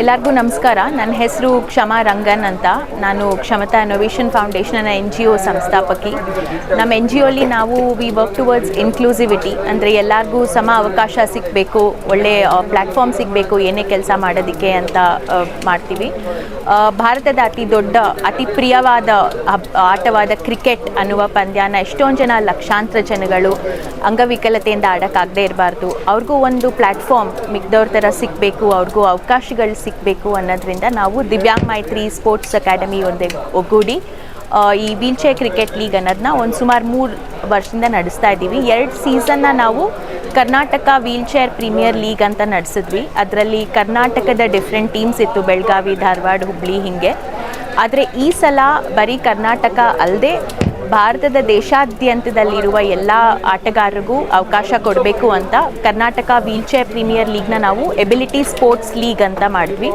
ಎಲ್ಲರಿಗೂ ನಮಸ್ಕಾರ. ನನ್ನ ಹೆಸರು ಕ್ಷಮಾ ರಂಗನ್ ಅಂತ. ನಾನು ಕ್ಷಮತಾ ಇನೋವೇಷನ್ ಫೌಂಡೇಶನ್ನ ಎನ್ ಜಿ ಒ ಸಂಸ್ಥಾಪಕಿ. ನಮ್ಮ ಎನ್ ಜಿ ಒಲ್ಲಿ ನಾವು ವಿ ವರ್ಕ್ ಟುವರ್ಡ್ಸ್ ಇನ್ಕ್ಲೂಸಿವಿಟಿ ಅಂದರೆ ಎಲ್ಲರಿಗೂ ಸಮ ಅವಕಾಶ ಸಿಗಬೇಕು, ಒಳ್ಳೆ ಪ್ಲ್ಯಾಟ್ಫಾರ್ಮ್ ಸಿಗಬೇಕು, ಏನೇ ಕೆಲಸ ಮಾಡೋದಕ್ಕೆ ಅಂತ ಮಾಡ್ತೀವಿ. ಭಾರತದ ಅತಿ ದೊಡ್ಡ, ಅತಿ ಪ್ರಿಯವಾದ ಆಟವಾದ ಕ್ರಿಕೆಟ್ ಅನ್ನುವ ಪಂದ್ಯನ ಎಷ್ಟೊಂದು ಜನ ಲಕ್ಷಾಂತರ ಜನಗಳು ಅಂಗವಿಕಲತೆಯಿಂದ ಆಡೋಕ್ಕಾಗದೇ ಇರಬಾರ್ದು. ಅವ್ರಿಗೂ ಒಂದು ಪ್ಲ್ಯಾಟ್ಫಾರ್ಮ್ ಮಿಗ್ದವ್ರ ಥರ ಸಿಗಬೇಕು, ಅವ್ರಿಗೂ ಅವಕಾಶಗಳು ಸಿಗಬೇಕು ಅನ್ನೋದ್ರಿಂದ ನಾವು ದಿವ್ಯಾಂಗ್ ಮೈತ್ರಿ ಸ್ಪೋರ್ಟ್ಸ್ ಅಕಾಡೆಮಿ ಒಂದೇ ಒಗ್ಗೂಡಿ ಈ ವೀಲ್ಚೇರ್ ಕ್ರಿಕೆಟ್ ಲೀಗ್ ಅನ್ನೋದನ್ನ ಒಂದು ಸುಮಾರು ಮೂರು ವರ್ಷದಿಂದ ನಡೆಸ್ತಾ ಇದ್ದೀವಿ. ಎರಡು ಸೀಸನ್ನ ನಾವು ಕರ್ನಾಟಕ ವೀಲ್ಚೇರ್ ಪ್ರೀಮಿಯರ್ ಲೀಗ್ ಅಂತ ನಡೆಸಿದ್ವಿ. ಅದರಲ್ಲಿ ಕರ್ನಾಟಕದ ಡಿಫ್ರೆಂಟ್ ಟೀಮ್ಸ್ ಇತ್ತು. ಬೆಳಗಾವಿ, ಧಾರವಾಡ, ಹುಬ್ಳಿ ಹೀಗೆ. ಆದರೆ ಈ ಸಲ ಬರೀ ಕರ್ನಾಟಕ ಅಲ್ಲದೆ ಭಾರತದ ದೇಶಾದ್ಯಂತದಲ್ಲಿರುವ ಎಲ್ಲ ಆಟಗಾರರಿಗೂ ಅವಕಾಶ ಕೊಡಬೇಕು ಅಂತ ಕರ್ನಾಟಕ ವೀಲ್ಚೇರ್ ಪ್ರೀಮಿಯರ್ ಲೀಗ್ನ ನಾವು ಎಬಿಲಿಟಿ ಸ್ಪೋರ್ಟ್ಸ್ ಲೀಗ್ ಅಂತ ಮಾಡಿದ್ವಿ.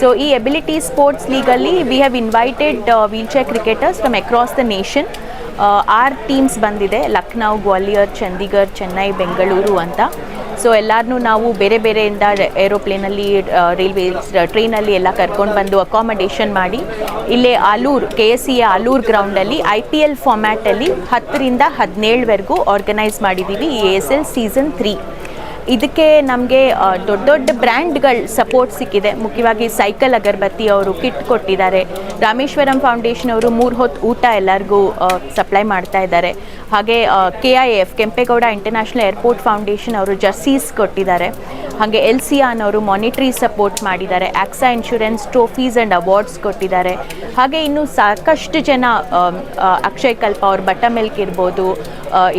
ಸೊ ಈ ability sports legally we have invited wheelchair cricketers from across the nation R teams ಬಂದಿದೆ. ಲಕ್ನೌ, ಗ್ವಾಲಿಯರ್ ಚಂಡೀಗಢ ಚೆನ್ನೈ, ಬೆಂಗಳೂರು ಅಂತ. ಸೊ ಎಲ್ಲರನ್ನೂ ನಾವು ಬೇರೆ ಬೇರೆಯಿಂದ ಏರೋಪ್ಲೇನಲ್ಲಿ ರೈಲ್ವೆ ಟ್ರೈನಲ್ಲಿ ಎಲ್ಲ ಕರ್ಕೊಂಡು ಬಂದು ಅಕಾಮಡೇಷನ್ ಮಾಡಿ, ಇಲ್ಲೇ Alur K S C A Alur ಗ್ರೌಂಡಲ್ಲಿ ಐ ಪಿ ಎಲ್ ಫಾರ್ಮ್ಯಾಟಲ್ಲಿ ಹತ್ತರಿಂದ ಹದಿನೇಳವರೆಗೂ ಆರ್ಗನೈಸ್ ಮಾಡಿದ್ದೀವಿ A S L season three ಇದಕ್ಕೆ ನಮಗೆ ದೊಡ್ಡ ದೊಡ್ಡ ಬ್ರ್ಯಾಂಡ್ಗಳು ಸಪೋರ್ಟ್ ಸಿಕ್ಕಿದೆ. ಮುಖ್ಯವಾಗಿ ಸೈಕಲ್ ಅಗರಬತ್ತಿ ಅವರು ಕಿಟ್ ಕೊಟ್ಟಿದ್ದಾರೆ. ರಾಮೇಶ್ವರಂ ಫೌಂಡೇಶನ್ ಅವರು ಮೂರು ಹೊತ್ತು ಊಟ ಎಲ್ಲರಿಗೂ ಸಪ್ಲೈ ಮಾಡ್ತಾ ಇದ್ದಾರೆ. ಹಾಗೆ K I F Kempegowda international airport foundation ಅವರು ಜರ್ಸೀಸ್ ಕೊಟ್ಟಿದ್ದಾರೆ. ಹಾಗೆ ಎಲ್ ಸಿ ಆನ್ ಅವರು ಮಾನಿಟ್ರಿ ಸಪೋರ್ಟ್ ಮಾಡಿದ್ದಾರೆ. AXA insurance trophies and awards ಕೊಟ್ಟಿದ್ದಾರೆ. ಹಾಗೆ ಇನ್ನು ಸಾಕಷ್ಟು ಜನ ಅಕ್ಷಯ್ ಕಲ್ಪ ಅವ್ರ ಬಟ್ಟ ಮಿಲ್ಕ್ ಇರ್ಬೋದು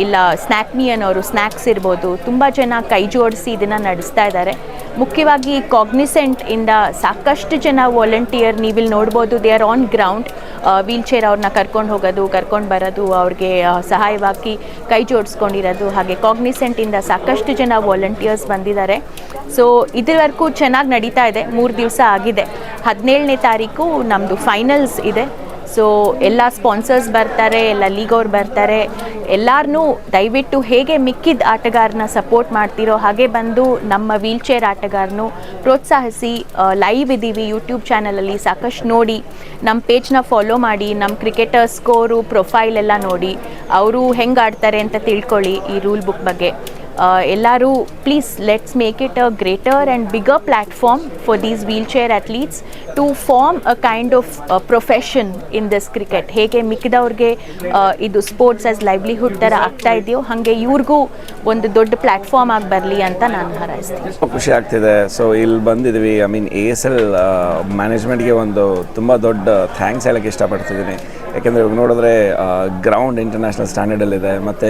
ಇಲ್ಲ ಸ್ನ್ಯಾಕ್ ಮೀ ಅನ್ನೋರು ಸ್ನ್ಯಾಕ್ಸ್ ಇರ್ಬೋದು. ತುಂಬ ಜನ ಕೈ ಜೋಡಿಸಿ ಇದನ್ನು ನಡೆಸ್ತಾ ಇದ್ದಾರೆ. ಮುಖ್ಯವಾಗಿ ಕಾಗ್ನಿಸೆಂಟ್ ಇಂದ ಸಾಕಷ್ಟು ಜನ ವಾಲಂಟಿಯರ್ ನೀವಿಲ್ಲಿ ನೋಡ್ಬೋದು. They are on ground wheelchair ಅವ್ರನ್ನ ಕರ್ಕೊಂಡು ಹೋಗೋದು, ಕರ್ಕೊಂಡು ಬರೋದು, ಅವ್ರಿಗೆ ಸಹಾಯವಾಗಿ ಕೈ ಜೋಡಿಸ್ಕೊಂಡಿರೋದು. ಹಾಗೆ ಕಾಗ್ನಿಸೆಂಟ್ ಇಂದ ಸಾಕಷ್ಟು ಜನ ವಾಲಂಟಿಯರ್ಸ್ ಬಂದಿದ್ದಾರೆ. ಸೊ ಇದುವರೆಗೂ ಚೆನ್ನಾಗಿ ನಡೀತಾ ಇದೆ. ಮೂರು ದಿವಸ ಆಗಿದೆ. ಹದಿನೇಳನೇ ತಾರೀಕು ನಮ್ಮದು ಫೈನಲ್ಸ್ ಇದೆ. ಸೊ ಎಲ್ಲ ಸ್ಪಾನ್ಸರ್ಸ್ ಬರ್ತಾರೆ, ಎಲ್ಲ ಲೀಗ್ ಅವ್ರು ಬರ್ತಾರೆ. ಎಲ್ಲರನ್ನೂ ದಯವಿಟ್ಟು ಹೇಗೆ ಮಿಕ್ಕಿದ ಆಟಗಾರನ ಸಪೋರ್ಟ್ ಮಾಡ್ತಿರೋ ಹಾಗೆ ಬಂದು ನಮ್ಮ ವೀಲ್ ಚೇರ್ ಆಟಗಾರನು ಪ್ರೋತ್ಸಾಹಿಸಿ ಲೈವ್ ಇದ್ದೀವಿ ಯೂಟ್ಯೂಬ್ ಚಾನಲಲ್ಲಿ ಸಾಕಷ್ಟು ನೋಡಿ ನಮ್ಮ ಪೇಜ್ನ ಫಾಲೋ ಮಾಡಿ ನಮ್ಮ ಕ್ರಿಕೆಟರ್ ಸ್ಕೋರು ಪ್ರೊಫೈಲ್ ಎಲ್ಲ ನೋಡಿ. ಅವರು ಹೆಂಗೆ ಆಡ್ತಾರೆ ಅಂತ ತಿಳ್ಕೊಳ್ಳಿ ಈ ರೂಲ್ ಬುಕ್ ಬಗ್ಗೆ. ಎಲ್ಲರೂ please let's make it a greater and bigger platform for these wheelchair athletes to form a kind of profession in this cricket ಹೇಗೆ ಮಿಕ್ಕಿದವ್ರಿಗೆ ಆ, ಇದು ಸ್ಪೋರ್ಟ್ಸ್ ಆಸ್ ಲೈವ್ಲಿಹುಡ್ ಥರ ಆಗ್ತಾ ಇದೆಯೋ ಹಾಗೆ ಇವ್ರಿಗೂ ಒಂದು ದೊಡ್ಡ ಪ್ಲ್ಯಾಟ್ಫಾರ್ಮ್ ಆಗಿ ಬರಲಿ ಅಂತ ನಾನು ಹಾರೈಸ್ತೀನಿ. ತುಂಬ ಖುಷಿ ಆಗ್ತಿದೆ. ಸೊ ಇಲ್ಲಿ ಬಂದಿದ್ವಿ I mean A S L ಮ್ಯಾನೇಜ್ಮೆಂಟ್ಗೆ ಒಂದು ತುಂಬ ದೊಡ್ಡ ಥ್ಯಾಂಕ್ಸ್ ಹೇಳಕ್ಕೆ ಇಷ್ಟಪಡ್ತಿದ್ದೀನಿ. ಯಾಕೆಂದರೆ ಇವಾಗ ನೋಡಿದ್ರೆ ಗ್ರೌಂಡ್ ಇಂಟರ್ನ್ಯಾಷನಲ್ ಸ್ಟ್ಯಾಂಡರ್ಡಲ್ಲಿದೆ ಮತ್ತು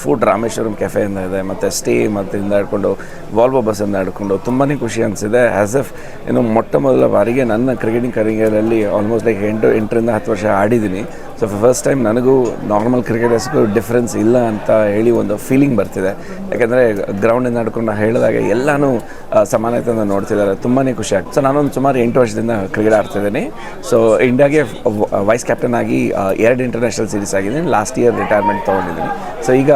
ಫುಡ್ ರಾಮೇಶ್ವರಂ ಕೆಫೆಯಿಂದ ಇದೆ ಮತ್ತು ಸ್ಟೇ ಮತ್ತು ಇಂದ ಹಿಡ್ಕೊಂಡು ವಾಲ್ವೋ ಬಸ್ಸಿಂದ ಹಿಡ್ಕೊಂಡು ತುಂಬಾ ಖುಷಿ ಅನಿಸಿದೆ. ಆ್ಯಸ್ ಎಫ್ ಇನ್ನು ಮೊಟ್ಟ ಮೊದಲ ಬಾರಿಗೆ ನನ್ನ ಕ್ರಿಕೆಟಿಂಗ್ ಕರಿಯರಲ್ಲಿ ಆಲ್ಮೋಸ್ಟ್ ಲೈಕ್ ಎಂಟು, ಎಂಟರಿಂದ ಹತ್ತು ವರ್ಷ ಆಡಿದ್ದೀನಿ. ಸೊ ಫಸ್ಟ್ ಟೈಮ್ ನನಗೂ ನಾರ್ಮಲ್ ಕ್ರಿಕೆಟರ್ಸ್ಗೂ ಡಿಫ್ರೆನ್ಸ್ ಇಲ್ಲ ಅಂತ ಹೇಳಿ ಒಂದು ಫೀಲಿಂಗ್ ಬರ್ತಿದೆ. ಯಾಕೆಂದರೆ ಗ್ರೌಂಡಿಂದ ನಡ್ಕೊಂಡು ಹೇಳಿದಾಗ ಎಲ್ಲನೂ ಸಮಾನತೆಯನ್ನು ನೋಡ್ತಿದ್ದಾರೆ. ತುಂಬಾ ಖುಷಿ ಆಗ್ತದೆ. ಸೊ ನಾನೊಂದು ಸುಮಾರು ಎಂಟು ವರ್ಷದಿಂದ ಕ್ರಿಕೆಟ್ ಆಡ್ತಿದ್ದೀನಿ. ಸೊ ಇಂಡಿಯಾಗೆ ವೈಸ್ ಕ್ಯಾಪ್ಟನ್ ಆಗಿ ಎರಡು ಇಂಟರ್ನ್ಯಾಷನಲ್ ಸೀರೀಸ್ ಆಗಿದ್ದೀನಿ. ಲಾಸ್ಟ್ ಇಯರ್ ರಿಟೈರ್ಮೆಂಟ್ ತೊಗೊಂಡಿದ್ದೀನಿ. ಸೊ ಈಗ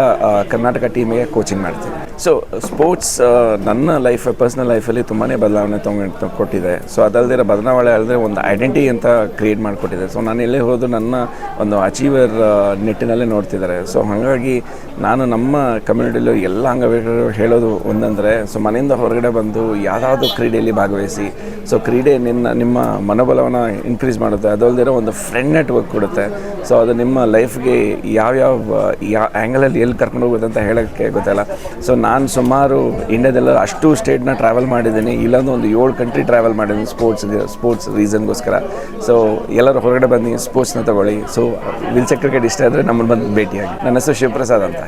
ಕರ್ನಾಟಕ ಟೀಮಿಗೆ ಕೋಚಿಂಗ್ ಮಾಡ್ತೀನಿ ಸೊ ಸ್ಪೋರ್ಟ್ಸ್ ನನ್ನ ಲೈಫ್ ಪರ್ಸ್ನಲ್ ಲೈಫಲ್ಲಿ ತುಂಬಾ ಬದಲಾವಣೆ ತೊಗೊಂಡು ಕೊಟ್ಟಿದೆ ಸೊ ಅದಲ್ಲದೆ ಬದಲಾವಣೆ ಅಲ್ಲದೆ ಒಂದು ಐಡೆಂಟಿ ಅಂತ ಕ್ರಿಯೇಟ್ ಮಾಡಿಕೊಟ್ಟಿದೆ. ಸೊ ನಾನು ಎಲ್ಲೇ ಹೋದು ನನ್ನ ಒಂದು ಅಚೀವರ್ ನಿಟ್ಟಿನಲ್ಲೇ ನೋಡ್ತಿದ್ದಾರೆ ಸೊ ಹಾಗಾಗಿ ನಾನು ನಮ್ಮ ಕಮ್ಯುನಿಟಿಲೂ ಎಲ್ಲ ಅಂಗವಿಕಲರು ಹೇಳೋದು ಒಂದಂದರೆ, ಸೊ, ಮನೆಯಿಂದ ಹೊರಗಡೆ ಬಂದು ಯಾವುದಾದ್ರು ಕ್ರೀಡೆಯಲ್ಲಿ ಭಾಗವಹಿಸಿ, ಸೊ, ಕ್ರೀಡೆ ನಿನ್ನ, ನಿಮ್ಮ ಮನೋಬಲವನ್ನು ಇನ್ಕ್ರೀಸ್ ಮಾಡುತ್ತೆ. ಅದಲ್ಲದೆ ಒಂದು ಫ್ರೆಂಡ್ ನೆಟ್ವರ್ಕ್ ಕೊಡುತ್ತೆ. ಸೊ ಅದು ನಿಮ್ಮ ಲೈಫ್ಗೆ ಯಾವ್ಯಾವ ಯಾವ ಆ್ಯಂಗಲಲ್ಲಿ ಎಲ್ಲಿ ಕರ್ಕೊಂಡು ಹೋಗುತ್ತೆ ಅಂತ ಹೇಳೋಕ್ಕೆ ಗೊತ್ತಲ್ಲ. ಸೊ ನಾನು ಸುಮಾರು ಇಂಡಿಯಾದೆಲ್ಲ ಅಷ್ಟು ಸ್ಟೇಟ್ನ ಟ್ರಾವೆಲ್ ಮಾಡಿದ್ದೀನಿ. ಇಲ್ಲಾಂದ್ರೆ ಒಂದು ಏಳು ಕಂಟ್ರಿ ಟ್ರಾವೆಲ್ ಮಾಡಿದ್ದೀನಿ ಸ್ಪೋರ್ಟ್ಸ್ ಸ್ಪೋರ್ಟ್ಸ್ ರೀಸನ್ಗೋಸ್ಕರ ಸೊ ಎಲ್ಲರೂ ಹೊರಗಡೆ ಬನ್ನಿ ಸ್ಪೋರ್ಟ್ಸ್ನ ತಗೊಳ್ಳಿ. ಸೊ ವಿಲ್ಸೆ ಕ್ರಿಕೆಟ್ ಇಷ್ಟ ಆದರೆ ನಮ್ಮನ್ನು ಬಂದು ಭೇಟಿಯಾಗಿ. ನನ್ನ ಹೆಸರು ಶಿವಪ್ರಸಾದ್ ಅಂತ.